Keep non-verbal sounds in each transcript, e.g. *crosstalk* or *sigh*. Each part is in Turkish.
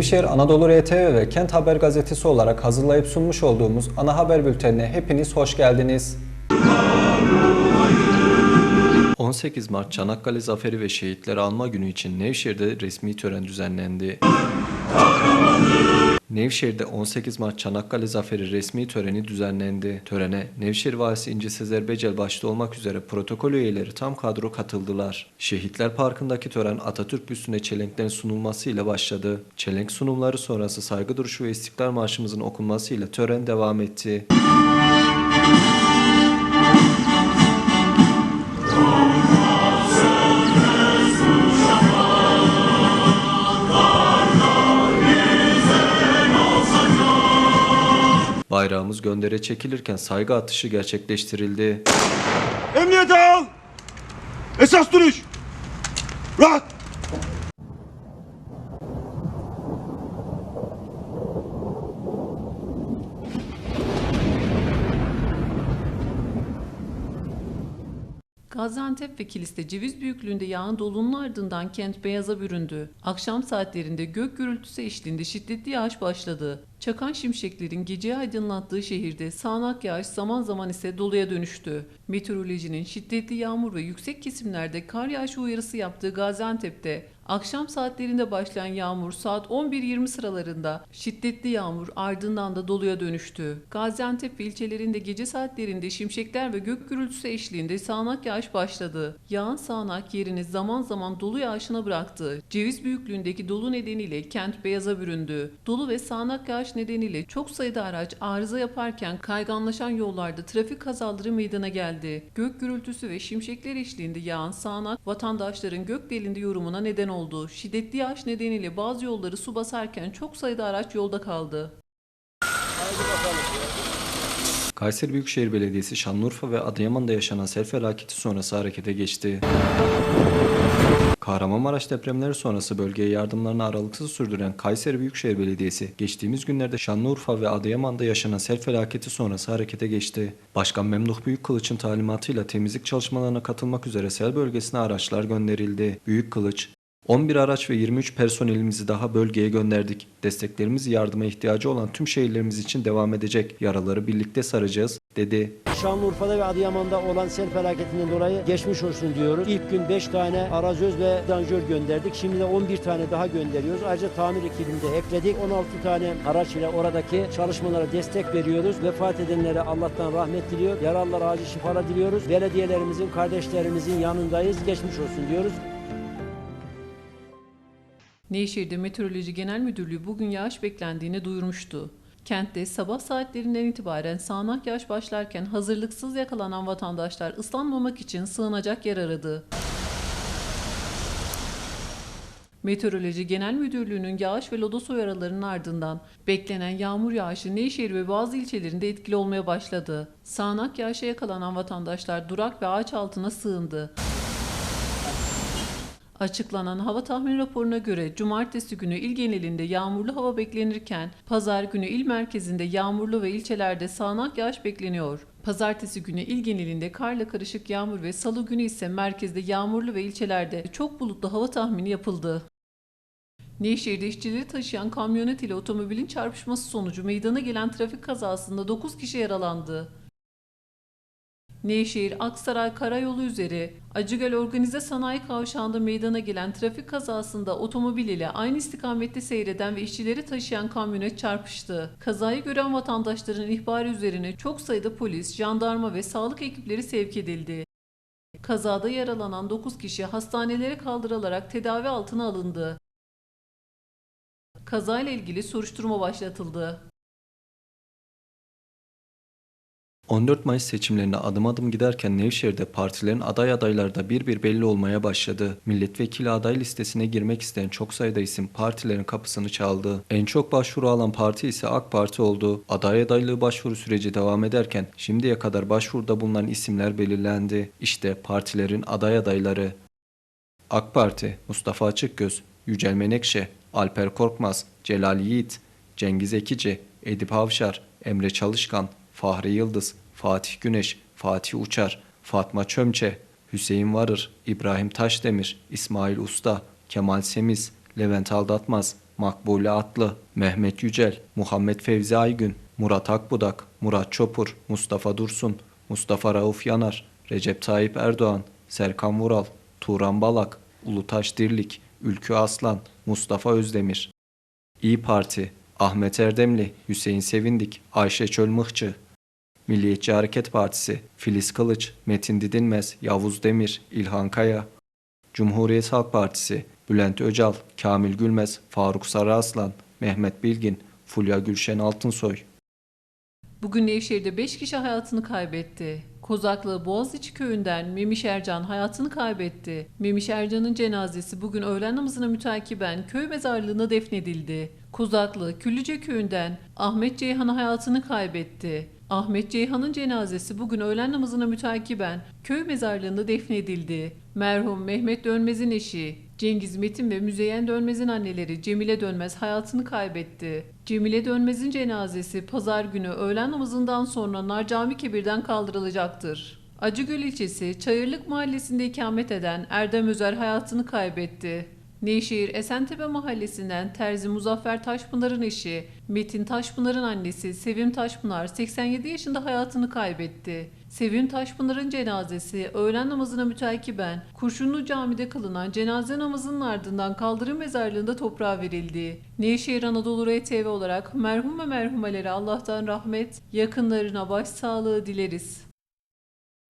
Nevşehir Anadolu RTV ve Kent Haber Gazetesi olarak hazırlayıp sunmuş olduğumuz ana haber bültenine hepiniz hoş geldiniz. 18 Mart Çanakkale Zaferi ve Şehitleri Anma Günü için Nevşehir'de resmi tören düzenlendi. Nevşehir'de 18 Mart Çanakkale Zaferi resmi töreni düzenlendi. Törene Nevşehir Valisi İnci Sezer Becel başta olmak üzere protokol üyeleri tam kadro katıldılar. Şehitler Parkı'ndaki tören Atatürk büstüne çelenklerin sunulmasıyla başladı. Çelenk sunumları sonrası saygı duruşu ve İstiklal Marşımızın okunmasıyla tören devam etti. Bayrağımız göndere çekilirken saygı atışı gerçekleştirildi. Emniyete al! Esas duruş! Rahat! Gaziantep ve Kilis'te ceviz büyüklüğünde yağın dolunun ardından kent beyaza büründü. Akşam saatlerinde gök gürültüsü eşliğinde şiddetli yağış başladı. Çakan şimşeklerin geceyi aydınlattığı şehirde sağanak yağış zaman zaman ise doluya dönüştü. Meteorolojinin şiddetli yağmur ve yüksek kesimlerde kar yağışı uyarısı yaptığı Gaziantep'te akşam saatlerinde başlayan yağmur saat 11.20 sıralarında şiddetli yağmur ardından da doluya dönüştü. Gaziantep ilçelerinde gece saatlerinde şimşekler ve gök gürültüsü eşliğinde sağanak yağış başladı. Yağan sağanak yerini zaman zaman dolu yağışına bıraktı. Ceviz büyüklüğündeki dolu nedeniyle kent beyaza büründü. Dolu ve sağanak yağış nedeniyle çok sayıda araç arıza yaparken kayganlaşan yollarda trafik kazaları meydana geldi. Gök gürültüsü ve şimşekler eşliğinde yağan sağanak vatandaşların gök delinde yorumuna neden oldu. Şiddetli yağış nedeniyle bazı yolları su basarken çok sayıda araç yolda kaldı. Kayseri Büyükşehir Belediyesi Şanlıurfa ve Adıyaman'da yaşanan sel felaketi sonrası harekete geçti. Kahramanmaraş depremleri sonrası bölgeye yardımlarını aralıksız sürdüren Kayseri Büyükşehir Belediyesi geçtiğimiz günlerde Şanlıurfa ve Adıyaman'da yaşanan sel felaketi sonrası harekete geçti. Başkan Memduh Büyükkılıç'ın talimatıyla temizlik çalışmalarına katılmak üzere sel bölgesine araçlar gönderildi. Büyükkılıç, 11 araç ve 23 personelimizi daha bölgeye gönderdik. Desteklerimiz yardıma ihtiyacı olan tüm şehirlerimiz için devam edecek. Yaraları birlikte saracağız, dedi. Şanlıurfa'da ve Adıyaman'da olan sel felaketinden dolayı geçmiş olsun diyoruz. İlk gün 5 tane arazöz ve danjör gönderdik. Şimdi de 11 tane daha gönderiyoruz. Ayrıca tamir ekibini de ekledik. 16 tane araç ile oradaki çalışmalara destek veriyoruz. Vefat edenlere Allah'tan rahmet diliyor. Yaralılara acil şifalar diliyoruz. Belediyelerimizin, kardeşlerimizin yanındayız. Geçmiş olsun diyoruz. Nevşehir'de Meteoroloji Genel Müdürlüğü bugün yağış beklendiğini duyurmuştu. Kentte sabah saatlerinden itibaren sağanak yağış başlarken hazırlıksız yakalanan vatandaşlar ıslanmamak için sığınacak yer aradı. Meteoroloji Genel Müdürlüğü'nün yağış ve lodos uyarılarının ardından beklenen yağmur yağışı Nevşehir ve bazı ilçelerinde etkili olmaya başladı. Sağanak yağışa yakalanan vatandaşlar durak ve ağaç altına sığındı. Açıklanan hava tahmin raporuna göre cumartesi günü il genelinde yağmurlu hava beklenirken pazar günü il merkezinde yağmurlu ve ilçelerde sağanak yağış bekleniyor. Pazartesi günü il genelinde karla karışık yağmur ve salı günü ise merkezde yağmurlu ve ilçelerde çok bulutlu hava tahmini yapıldı. Nevşehir'de işçileri taşıyan kamyonet ile otomobilin çarpışması sonucu meydana gelen trafik kazasında 9 kişi yaralandı. Nevşehir Aksaray Karayolu üzeri Acıgöl Organize Sanayi Kavşağı'nda meydana gelen trafik kazasında otomobil ile aynı istikamette seyreden ve işçileri taşıyan kamyonet çarpıştı. Kazayı gören vatandaşların ihbarı üzerine çok sayıda polis, jandarma ve sağlık ekipleri sevk edildi. Kazada yaralanan 9 kişi hastanelere kaldırılarak tedavi altına alındı. Kazayla ilgili soruşturma başlatıldı. 14 Mayıs seçimlerine adım adım giderken Nevşehir'de partilerin aday adayları da bir bir belli olmaya başladı. Milletvekili aday listesine girmek isteyen çok sayıda isim partilerin kapısını çaldı. En çok başvuru alan parti ise AK Parti oldu. Aday adaylığı başvuru süreci devam ederken şimdiye kadar başvuruda bulunan isimler belirlendi. İşte partilerin aday adayları. AK Parti, Mustafa Açıkgöz, Yücel Menekşe, Alper Korkmaz, Celal Yiğit, Cengiz Ekici, Edip Avşar, Emre Çalışkan, Fahri Yıldız, Fatih Güneş, Fatih Uçar, Fatma Çömçe, Hüseyin Varır, İbrahim Taşdemir, İsmail Usta, Kemal Semiz, Levent Aldatmaz, Makbule Atlı, Mehmet Yücel, Muhammed Fevzi Aygün, Murat Akbudak, Murat Çopur, Mustafa Dursun, Mustafa Rauf Yanar, Recep Tayyip Erdoğan, Serkan Vural, Turan Balak, Ulutaş Dirlik, Ülkü Aslan, Mustafa Özdemir. İyi Parti, Ahmet Erdemli, Hüseyin Sevindik, Ayşe Çölmıhçı, Milliyetçi Hareket Partisi, Filiz Kılıç, Metin Didinmez, Yavuz Demir, İlhan Kaya, Cumhuriyet Halk Partisi, Bülent Öcal, Kamil Gülmez, Faruk Sarıaslan, Mehmet Bilgin, Fulya Gülşen Altınsoy. Bugün Nevşehir'de 5 kişi hayatını kaybetti. Kozaklı Boğaziçi köyünden Memiş Ercan hayatını kaybetti. Memiş Ercan'ın cenazesi bugün öğlen namazına mütakiben köy mezarlığına defnedildi. Kozaklı Küllüce köyünden Ahmet Ceyhan hayatını kaybetti. Ahmet Ceyhan'ın cenazesi bugün öğlen namazına mütakiben köy mezarlığında defnedildi. Merhum Mehmet Dönmez'in eşi Cengiz Metin ve Müzeyyen Dönmez'in anneleri Cemile Dönmez hayatını kaybetti. Cemile Dönmez'in cenazesi pazar günü öğlen namazından sonra Nar Cami Kebir'den kaldırılacaktır. Acıgöl ilçesi Çayırlık mahallesinde ikamet eden Erdem Özer hayatını kaybetti. Nevşehir Esentepe mahallesinden Terzi Muzaffer Taşpınar'ın eşi Metin Taşpınar'ın annesi Sevim Taşpınar 87 yaşında hayatını kaybetti. Sevim Taşpınar'ın cenazesi öğlen namazına mütakiben Kurşunlu Cami'de kılınan cenaze namazının ardından kaldırım mezarlığında toprağa verildi. Nevşehir Anadolu RTV olarak merhum ve merhumelere Allah'tan rahmet, yakınlarına başsağlığı dileriz.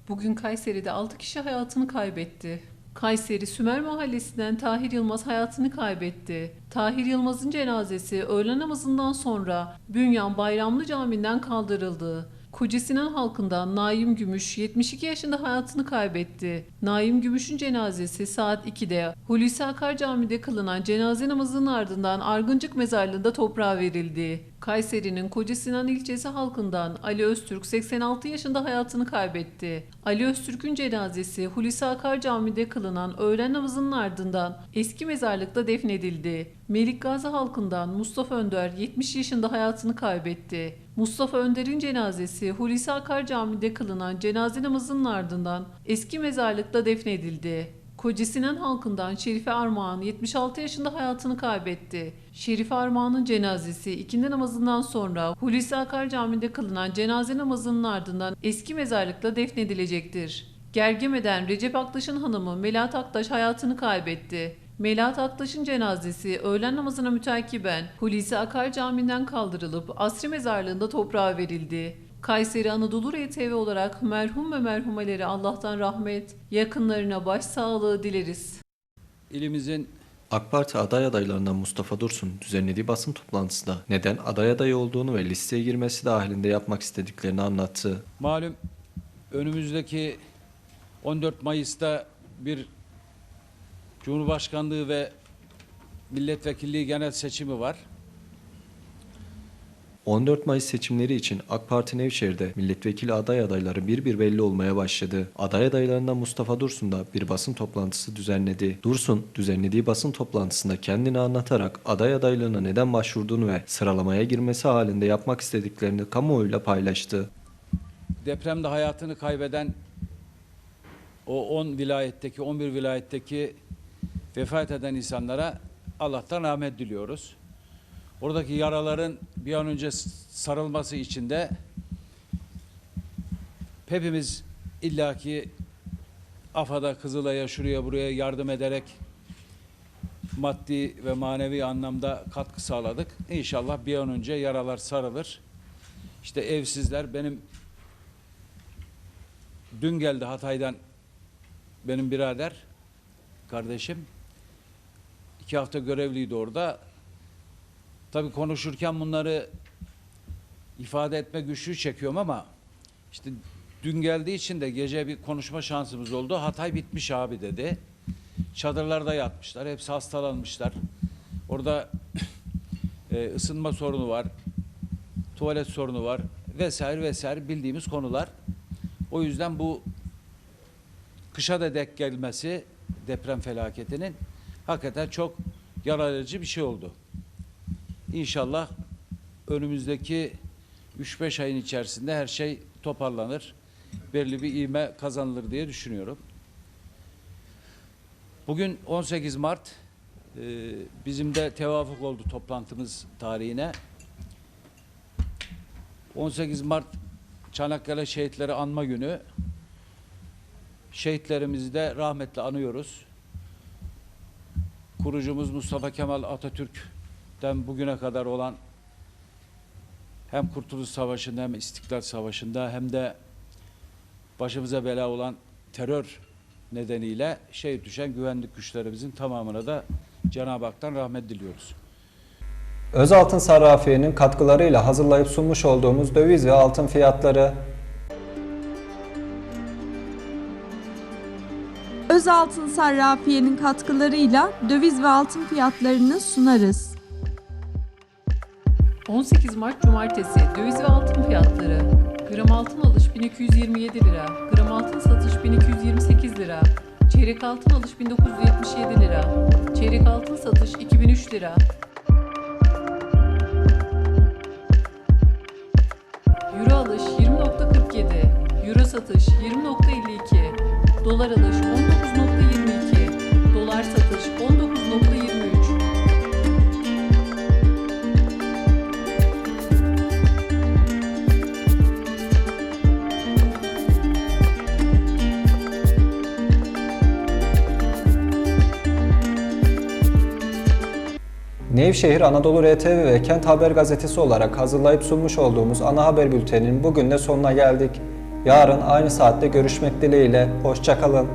Bugün Kayseri'de 6 kişi hayatını kaybetti. Kayseri Sümer Mahallesi'nden Tahir Yılmaz hayatını kaybetti. Tahir Yılmaz'ın cenazesi öğle namazından sonra Bünyan Bayramlı Camii'nden kaldırıldı. Kocasinan halkından Naim Gümüş 72 yaşında hayatını kaybetti. Naim Gümüş'ün cenazesi saat 2'de Hulusi Akar Camii'de kılınan cenaze namazının ardından Argıncık Mezarlığı'nda toprağa verildi. Kayseri'nin Kocasinan ilçesi halkından Ali Öztürk 86 yaşında hayatını kaybetti. Ali Öztürk'ün cenazesi Hulusi Akar Camii'de kılınan öğlen namazının ardından eski mezarlıkta defnedildi. Melik Gazi halkından Mustafa Önder 70 yaşında hayatını kaybetti. Mustafa Önder'in cenazesi Hulusi Akar Camii'de kılınan cenaze namazının ardından eski mezarlıkta defnedildi. Kocasinan halkından Şerife Armağan 76 yaşında hayatını kaybetti. Şerife Armağan'ın cenazesi ikindi namazından sonra Hulusi Akar Camii'de kılınan cenaze namazının ardından eski mezarlıkta defnedilecektir. Gergeme'den Recep Aktaş'ın hanımı Melahat Aktaş hayatını kaybetti. Melahat Aktaş'ın cenazesi öğlen namazına mütakiben Hulusi Akar Camii'nden kaldırılıp Asri Mezarlığı'nda toprağa verildi. Kayseri Anadolu RTV olarak merhum ve merhumelere Allah'tan rahmet, yakınlarına başsağlığı dileriz. İlimizin AK Parti aday adaylarından Mustafa Dursun düzenlediği basın toplantısında neden aday adayı olduğunu ve listeye girmesi dahilinde yapmak istediklerini anlattı. malum önümüzdeki 14 Mayıs'ta bir Cumhurbaşkanlığı ve milletvekilliği genel seçimi var. 14 Mayıs seçimleri için AK Parti Nevşehir'de milletvekili aday adayları bir bir belli olmaya başladı. Aday adaylarından Mustafa Dursun da bir basın toplantısı düzenledi. Dursun, düzenlediği basın toplantısında kendini anlatarak aday adaylığına neden başvurduğunu ve sıralamaya girmesi halinde yapmak istediklerini kamuoyuyla paylaştı. Depremde hayatını kaybeden o 10 vilayetteki, 11 vilayetteki vefat eden insanlara Allah'tan rahmet diliyoruz. Oradaki yaraların bir an önce sarılması için de hepimiz illaki AFAD'a, Kızılay'a, şuraya buraya yardım ederek maddi ve manevi anlamda katkı sağladık. İnşallah bir an önce yaralar sarılır. İşte evsizler benim dün geldi Hatay'dan benim birader kardeşim. iki hafta görevliydi orada. Tabii konuşurken bunları ifade etme güçlüğü çekiyorum ama işte dün geldiği için de gece bir konuşma şansımız oldu. Hatay bitmiş abi dedi. Çadırlarda yatmışlar. Hepsi hastalanmışlar. Orada *clears throat* e, ısınma sorunu var. Tuvalet sorunu var. Vesaire vesaire bildiğimiz konular. O yüzden bu kışa da dek gelmesi deprem felaketinin hakikaten çok yararlıcı bir şey oldu. İnşallah önümüzdeki 3-5 ayın içerisinde her şey toparlanır. Belli bir ivme kazanılır diye düşünüyorum. Bugün 18 Mart Ee, bizim de tevafuk oldu toplantımız tarihine. 18 Mart Çanakkale Şehitleri Anma Günü. Şehitlerimizi de rahmetle anıyoruz. Kurucumuz Mustafa Kemal Atatürk'ten bugüne kadar olan hem Kurtuluş Savaşı'nda hem İstiklal Savaşı'nda hem de başımıza bela olan terör nedeniyle şey düşen güvenlik güçlerimizin tamamına da Cenab-ı Hak'tan rahmet diliyoruz. Özaltın Sarrafiye'nin katkılarıyla hazırlayıp sunmuş olduğumuz döviz ve altın fiyatları Özaltın Sarrafiye'nin katkılarıyla döviz ve altın fiyatlarını sunarız. 18 Mart Cumartesi döviz ve altın fiyatları. Gram altın alış 1227 lira, gram altın satış 1228 lira, çeyrek altın alış 1977 lira, çeyrek altın satış 2003 lira. Euro alış 20.47, Euro satış 20.52, dolar alış 19.22, dolar satış 19.23. Nevşehir Anadolu RTV ve Kent Haber Gazetesi olarak hazırlayıp sunmuş olduğumuz ana haber bülteninin bugün de sonuna geldik. Yarın aynı saatte görüşmek dileğiyle. Hoşçakalın.